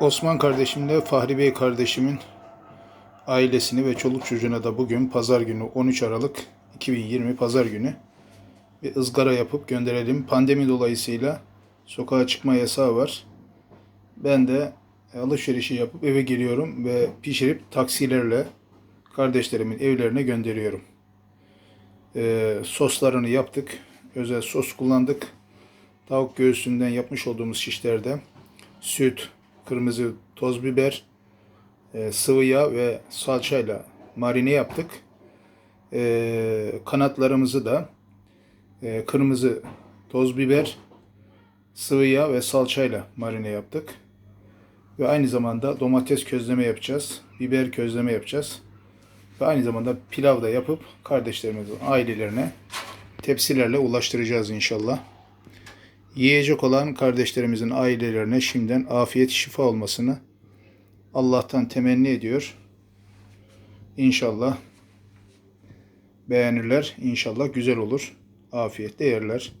Osman kardeşimle Fahri Bey kardeşimin ailesini ve çoluk çocuğuna da bugün pazar günü 13 Aralık 2020 pazar günü bir ızgara yapıp gönderelim. Pandemi dolayısıyla sokağa çıkma yasağı var. Ben de alışverişi yapıp eve geliyorum ve pişirip taksilerle kardeşlerimin evlerine gönderiyorum. Ee, soslarını yaptık. Özel sos kullandık. Tavuk göğsünden yapmış olduğumuz şişlerde süt, kırmızı toz biber, e, sıvı yağ ve salçayla marine yaptık. E, kanatlarımızı da e, kırmızı toz biber, sıvı yağ ve salçayla marine yaptık. Ve aynı zamanda domates közleme yapacağız. Biber közleme yapacağız. Ve aynı zamanda pilav da yapıp kardeşlerimizin ailelerine tepsilerle ulaştıracağız inşallah. Yiyecek olan kardeşlerimizin ailelerine şimdiden afiyet şifa olmasını Allah'tan temenni ediyor. İnşallah beğenirler. İnşallah güzel olur. Afiyetle yerler.